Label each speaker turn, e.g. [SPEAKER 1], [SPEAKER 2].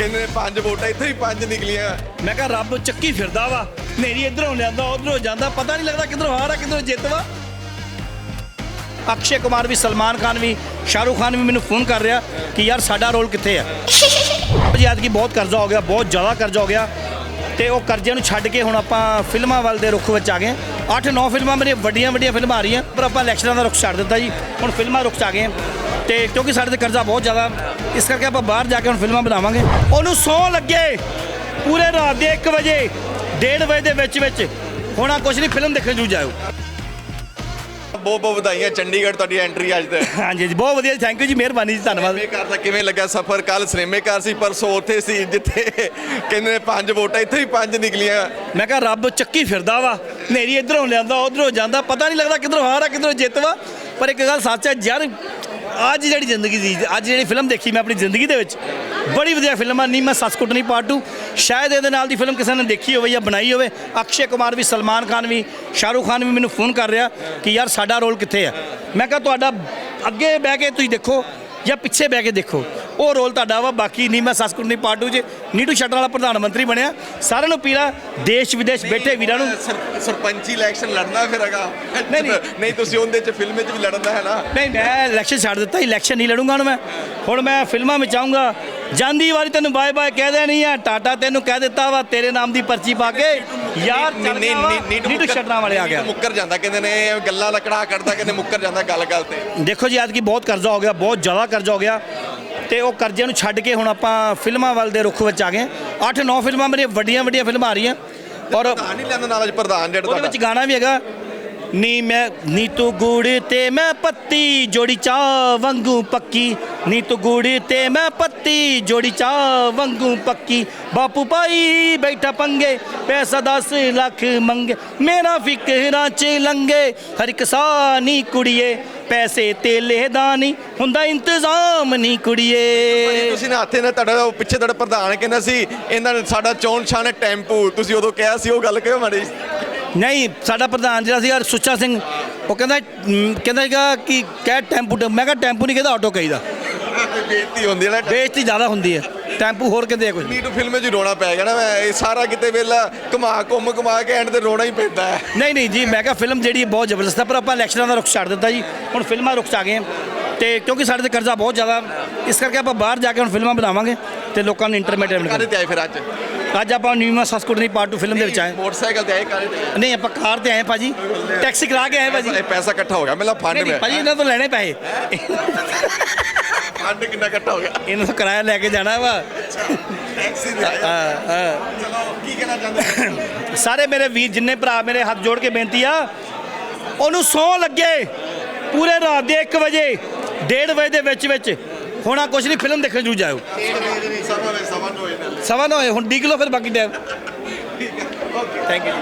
[SPEAKER 1] ਕਹਿੰਦੇ ਨੇ ਪੰਜ ਵੋਟਾਂ ਇੱਥੇ ਹੀ ਪੰਜ ਨਿਕਲੀਆਂ।
[SPEAKER 2] ਮੈਂ ਕਿਹਾ ਰੱਬ ਚੱਕੀ ਫਿਰਦਾ ਵਾ। ਨੇਰੀ ਇਧਰੋਂ ਲਿਆਂਦਾ ਉਧਰੋਂ ਜਾਂਦਾ। ਪਤਾ ਨਹੀਂ ਲੱਗਦਾ ਕਿਧਰੋਂ ਹਾਰ ਆ ਕਿਧਰੋਂ ਜਿੱਤ ਵਾ। ਅਕਸ਼ੇ ਕੁਮਾਰ ਵੀ ਸਲਮਾਨ ਖਾਨ ਵੀ ਸ਼ਾਹਰੁਖ ਖਾਨ ਵੀ ਮੈਨੂੰ ਫੋਨ ਕਰ ਰਿਹਾ ਕਿ ਯਾਰ ਸਾਡਾ ਰੋਲ ਕਿੱਥੇ ਹੈ ਯਾਦ ਕੀ ਬਹੁਤ ਕਰਜ਼ਾ ਹੋ ਗਿਆ ਬਹੁਤ ਜ਼ਿਆਦਾ ਕਰਜ਼ਾ ਹੋ ਗਿਆ। ਤੇ ਉਹ ਕਰਜ਼ੇ ਨੂੰ ਛੱਡ ਕੇ ਹੁਣ ਆਪਾਂ ਫਿਲਮਾਂ ਵੱਲ ਦੇ ਰੁੱਖ ਵਿੱਚ ਆ ਗਏ 8-9 ਫਿਲਮਾਂ ਮੇਰੀਆਂ ਵੱਡੀਆਂ ਵੱਡੀਆਂ ਫਿਲਮਾਂ ਆ ਰਹੀਆਂ ਪਰ ਆਪਾਂ ਇਲੈਕਸ਼ਨਾਂ ਦਾ ਰੁੱਖ ਛੱਡ ਦਿੱਤਾ ਜੀ। ਹੁਣ ਫਿਲਮਾਂ ਰੁੱਖ 'ਚ ਆ ਗਏ। ਤੇ ਕਿਉਂਕਿ ਸਾਡੇ ਤੇ ਕਰਜ਼ਾ ਬਹੁਤ ਜ਼ਿਆਦਾ ਇਸ ਕਰਕੇ ਆਪਾਂ ਬਾਹਰ ਜਾ ਕੇ ਹੁਣ ਫਿਲਮਾਂ ਬਣਾਵਾਂਗੇ। ਉਹਨੂੰ ਸੌ ਲੱਗੇ ਪੂਰੇ ਰਾਤ ਦੇ 1 ਵਜੇ 1:30 ਵਜੇ ਦੇ ਵਿੱਚ ਵਿੱਚ। ਹੋਣਾ ਕੁਛ ਨਹੀਂ ਫਿਲਮ ਦੇਖਣ ਜੂ ਜਾਇਓ।
[SPEAKER 1] ਬਹੁਤ ਬਹੁਤ ਵਧਾਈਆਂ ਚੰਡੀਗੜ੍ਹ ਤੁਹਾਡੀ ਐਂਟਰੀ ਅੱਜ ਤੇ।
[SPEAKER 2] ਹਾਂਜੀ ਜੀ ਬਹੁਤ ਵਧੀਆ ਥੈਂਕ ਯੂ ਜੀ ਮਿਹਰਬਾਨੀ ਜੀ ਧੰਨਵਾਦ।
[SPEAKER 1] ਸਿਨੇਮੇਕਾਰ ਦਾ ਕਿਵੇਂ ਲੱਗਾ ਸਫ਼ਰ? ਕੱਲ ਸਿਨੇਮੇਕਾਰ ਸੀ ਪਰਸੋਂ ਉੱਥੇ ਸੀ ਜਿੱਥੇ ਕਹਿੰਦੇ ਨੇ ਪੰਜ ਵੋਟਾਂ ਇੱਥੇ ਹੀ ਪੰਜ ਨਿਕਲੀਆਂ।
[SPEAKER 2] ਮੈਂ ਕਿਹਾ ਰੱਬ ਚੱਕੀ ਫਿਰਦਾ ਵਾ ਨੇਰੀ ਇਧਰੋਂ ਲਿਆਂਦਾ ਉਧਰੋਂ ਜਾਂਦਾ ਪਤਾ ਨਹੀਂ ਲੱਗਦਾ ਕਿਧਰੋਂ ਹਾਰ ਆ ਕਿਧਰੋਂ ਜਿੱਤ ਵਾ। ਪਰ ਇੱਕ ਗੱਲ ਸੱਚ ਹੈ ਯਾਰ ਅੱਜ ਜਿਹੜੀ ਜ਼ਿੰਦਗੀ ਦੀ ਅੱਜ ਜਿਹੜੀ ਫਿਲਮ ਦੇਖੀ ਮੈਂ ਆਪਣੀ ਜ਼ਿੰਦਗੀ ਦੇ ਵਿੱਚ, ਬੜੀ ਵਧੀਆ ਫਿਲਮ ਆ ਨਹੀਂ ਮੈਂ ਸੱਸ ਕੁੱਟਣੀ ਪਾਰਟ 2 ਸ਼ਾਇਦ ਇਹਦੇ ਨਾਲ ਦੀ ਫਿਲਮ ਕਿਸੇ ਨੇ ਦੇਖੀ ਹੋਵੇ ਜਾਂ ਬਣਾਈ ਹੋਵੇ। ਅਕਸ਼ੇ ਕੁਮਾਰ ਵੀ, ਸਲਮਾਨ ਖਾਨ ਵੀ, ਸ਼ਾਹਰੁਖ ਖਾਨ ਵੀ ਮੈਨੂੰ ਫੋਨ ਕਰ ਰਿਹਾ ਕਿ ਯਾਰ ਸਾਡਾ ਰੋਲ ਕਿੱਥੇ ਹੈ ਮੈਂ ਕਿਹਾ ਤੁਹਾਡਾ ਅੱਗੇ ਬਹਿ ਕੇ ਤੁਸੀਂ ਦੇਖੋ ਜਾਂ ਪਿੱਛੇ ਬਹਿ ਕੇ ਦੇਖੋ। ਉਹ ਰੋਲ ਤੁਹਾਡਾ ਵਾ ਬਾਕੀ ਨਹੀਂ ਮੈਂ ਸੱਸ ਕੁੱਟਣੀ ਪਾਰਟ 2 'ਚ ਨੀਟੂ ਸ਼ਟਰ ਵਾਲਾ ਪ੍ਰਧਾਨ ਮੰਤਰੀ ਬਣਿਆ। ਸਾਰਿਆਂ ਨੂੰ ਪੀਲਾ ਦੇਸ਼ ਵਿਦੇਸ਼ ਬੈਠੇ ਵੀਰਾਂ ਨੂੰ।
[SPEAKER 1] ਸਰ- ਸਰਪੰਚੀ ਇਲੈਕਸ਼ਨ ਲੜਨਾ ਫਿਰ ਹੈਗਾ।
[SPEAKER 2] ਨਹੀਂ, ਨਹੀਂ।
[SPEAKER 1] ਨਹੀਂ ਤੁਸੀਂ ਉਹਦੇ ਚ ਫਿਲਮ ਵਿੱਚ ਵੀ ਲੜਨਾ ਹੈ ਨਾ।
[SPEAKER 2] ਨਹੀਂ ਮੈਂ ਇਲੈਕਸ਼ਨ ਛੱਡ ਦਿੱਤਾ ਇਲੈਕਸ਼ਨ ਨਹੀਂ ਲੜੂੰਗਾ ਹੁਣ ਮੈਂ। ਹੁਣ ਮੈਂ ਫਿਲਮਾਂ ਵਿੱਚ ਆਉਂਗਾ ਜਾਂਦੀ ਵਾਰੀ ਤੈਨੂੰ ਬਾਏ ਬਾਏ ਕਹਿ ਦੇਣੀ ਆ ਟਾਟਾ ਤੈਨੂੰ ਕਹਿ ਦਿੱਤਾ ਵਾ ਤੇਰੇ ਨਾਮ ਦੀ ਪਰਚੀ ਪਾ ਕੇ ਯਾਰ ਨੀਟੂ ਸ਼ਟਰਾਂ ਵਾਲੇ ਆ ਗਿਆ।
[SPEAKER 1] ਮੁੱਕਰ ਜਾਂਦਾ ਕਹਿੰਦੇ ਨੇ ਗੱਲਾਂ ਲਕੜਾ ਕੱਢਦਾ ਕਹਿੰਦੇ ਮੁੱਕਰ ਜਾਂਦਾ ਗੱਲ ਗੱਲ ਤੇ।
[SPEAKER 2] ਦੇਖੋ ਜੀ ਐਤਕੀ ਬਹੁਤ ਕਰਜ਼ਾ ਹੋ ਗਿਆ ਬਹੁਤ ਜ਼ਿਆਦਾ ਕਰਜ਼ਾ ਹੋ ਗਿਆ ਤੇ ਉਹ ਕਰਜ਼ੇ ਨੂੰ ਛੱਡ ਕੇ ਹੁਣ ਆਪਾਂ ਫਿਲਮਾਂ ਵੱਲ ਦੇ ਰੁੱਖ ਵਿੱਚ ਆ ਗਏ 8-9 ਫਿਲਮਾਂ ਮੇਰੀਆਂ ਵੱਡੀਆਂ ਵੱਡੀਆਂ ਫਿਲਮਾਂ ਆ ਰਹੀਆਂ। ਔਰ
[SPEAKER 1] ਪ੍ਰਧਾਨ ਨਹੀਂ ਲੈਂਦਾ ਨਾਲ ਅੱਜ ਪ੍ਰਧਾਨ ਜਿਹੜਾ
[SPEAKER 2] ਉਹਦੇ ਵਿੱਚ ਗਾਣਾ ਵੀ ਹੈਗਾ ਨੀ ਮੈਂ, ਨੀ ਤੂੰ ਗੁੜ ਤੇ ਮੈਂ ਪੱਤੀ ਜੋੜੀ ਚਾ ਵਾਂਗੂ ਪੱਕੀ। ਨੀ ਤੂੰ ਗੁੜ ਤੇ ਮੈਂ ਪੱਤੀ ਜੋੜੀ ਚਾ ਵਾਂਗੂ ਪੱਕੀ। ਬਾਪੂ ਭਾਈ ਬੈਠਾ ਪੰਗੇ, ਪੈਸਾ 10 ਲੱਖ ਮੰਗੇ। ਮੇਰਾ ਫਿਕਰਾਂ ਚ ਲੰਗੇ ਹਰ ਇੱਕ ਸਾਹ ਨੀ ਕੁੜੀਏ। ਪੈਸੇ ਤੇਲੇ ਦਾ ਨਹੀਂ ਹੁੰਦਾ ਇੰਤਜ਼ਾਮ ਨਹੀਂ ਕੁੜੀਏ।
[SPEAKER 1] ਤੁਸੀਂ ਨਾ ਹੱਥੇ ਨਾਲ ਤੁਹਾਡਾ, ਉਹ ਪਿੱਛੇ ਤੁਹਾਡਾ ਪ੍ਰਧਾਨ ਕਹਿੰਦਾ ਸੀ, ਇਹਨਾਂ ਨੇ ਸਾਡਾ ਚੋਣ ਛਾਣ ਹੈ ਟੈਂਪੂ, ਤੁਸੀਂ ਉਦੋਂ ਕਿਹਾ ਸੀ, ਉਹ ਗੱਲ ਕਿਉਂ ਮਾੜੀ?
[SPEAKER 2] ਨਹੀਂ ਸਾਡਾ ਪ੍ਰਧਾਨ ਜਿਹੜਾ ਸੀ ਸੁੱਚਾ ਸਿੰਘ ਉਹ ਕਹਿੰਦਾ ਕਹਿੰਦਾ ਸੀਗਾ ਕਿ ਕਹਿ ਟੈਂਪੂ। ਮੈਂ ਕਿਹਾ ਟੈਂਪੂ ਨਹੀਂ ਕਹਿੰਦਾ ਆਟੋ ਕਹੀਦਾ।
[SPEAKER 1] ਬੇਇੱਜ਼ਤੀ ਹੁੰਦੀ ਹੈ
[SPEAKER 2] ਬੇਇੱਜ਼ਤੀ ਜ਼ਿਆਦਾ ਹੁੰਦੀ ਹੈ। ਟੈਂਪੂ ਹੋਰ ਕਹਿੰਦੇ ਆ ਕੁਝ।
[SPEAKER 1] ਨੀਟੂ ਫਿਲਮ ਹੀ ਰੋਣਾ ਪੈ ਗਿਆ ਨਾ ਮੈਂ ਇਹ ਸਾਰਾ ਕਿਤੇ ਵੇਲਾ ਘੁਮਾ ਘੁੰਮ ਘੁਮਾ ਕੇ ਐਂਡ ਤੇ ਰੋਣਾ ਹੀ ਪੈਂਦਾ ਹੈ।
[SPEAKER 2] ਨਹੀਂ ਨਹੀਂ ਜੀ ਮੈਂ ਕਿਹਾ ਫਿਲਮ ਜਿਹੜੀ ਬਹੁਤ ਜ਼ਬਰਦਸਤ ਹੈ ਪਰ ਆਪਾਂ ਇਲੈਕਸ਼ਨਾਂ ਦਾ ਰੁਖ ਛੱਡ ਦਿੱਤਾ ਜੀ। ਹੁਣ ਫਿਲਮਾਂ ਰੁਖ 'ਚ ਆ ਗਏ। ਤੇ ਕਿਉਂਕਿ ਸਾਡੇ ਤੇ ਕਰਜ਼ਾ ਬਹੁਤ ਜ਼ਿਆਦਾ ਇਸ ਕਰਕੇ ਆਪਾਂ ਬਾਹਰ ਜਾ ਕੇ ਹੁਣ ਫਿਲਮਾਂ ਬਣਾਵਾਂਗੇ ਤੇ ਲੋਕਾਂ ਨੂੰ ਇੰਟਰਮੀਡੀਏਟ
[SPEAKER 1] ਕਾਹਦੇ ਤੇ ਆਏ ਫਿਰ ਅੱਜ?
[SPEAKER 2] ਅੱਜ ਆਪਾਂ ਨਿਊਮਾ ਸਸਕੁਟਨੀ ਪਾਰਟ 2 ਫਿਲਮ ਦੇ ਵਿੱਚ ਆਏ।
[SPEAKER 1] ਮੋਟਰਸਾਈਕਲ ਤੇ ਆਏ ਕਾਹਦੇ ਤੇ?
[SPEAKER 2] ਨਹੀਂ ਆਪਾਂ ਕਾਰ ਤੇ ਆਏ ਭਾਜੀ। ਟੈਕਸੀ ਕਰਾ ਕੇ ਆਏ ਭਾਜੀ।
[SPEAKER 1] ਇਹ ਪੈਸਾ ਇਕੱਠਾ ਹੋ ਗਿਆ ਮੇਰਾ ਫੰਡ
[SPEAKER 2] ਨਹੀਂ ਭਾਜੀ ਇਹਨਾਂ ਤੋਂ ਲੈਣੇ ਪੈਸੇ।
[SPEAKER 1] ਫੰਡ ਕਿੰਨਾ ਇਕੱਠਾ ਹੋ ਗਿਆ?
[SPEAKER 2] ਇਹਨਾਂ ਤੋਂ ਕਿਰਾਇਆ ਲੈ ਕੇ ਜਾਣਾ ਵਾ।
[SPEAKER 1] ਟੈਕਸੀ
[SPEAKER 2] ਹਾਂ
[SPEAKER 1] ਚਲੋ ਕੀ ਕਹਿਣਾ ਚਾਹੁੰਦੇ
[SPEAKER 2] ਸਾਰੇ ਮੇਰੇ ਵੀਰ ਜਿੰਨੇ ਭਰਾ ਮੇਰੇ ਹੱਥ ਜੋੜ ਕੇ ਬੇਨਤੀ ਆ ਉਹਨੂੰ ਸੌ ਲੱਗੇ ਪੂਰੇ ਰਾਤ ਦੇ 1 ਵਜੇ 1:30 ਵਜੇ ਦੇ ਵਿੱਚ ਵਿੱਚ ਹੋਣਾ ਕੁਛ ਨਹੀਂ ਫਿਲਮ ਦੇਖਣ ਜੂ
[SPEAKER 1] ਨੇ
[SPEAKER 2] ਸਵਾ ਨਾ ਹੋਏ ਹੁਣ ਡੀਕ ਲਓ ਫਿਰ ਬਾਕੀ ਟਾਈਮ ਥੈਂਕ ਯੂ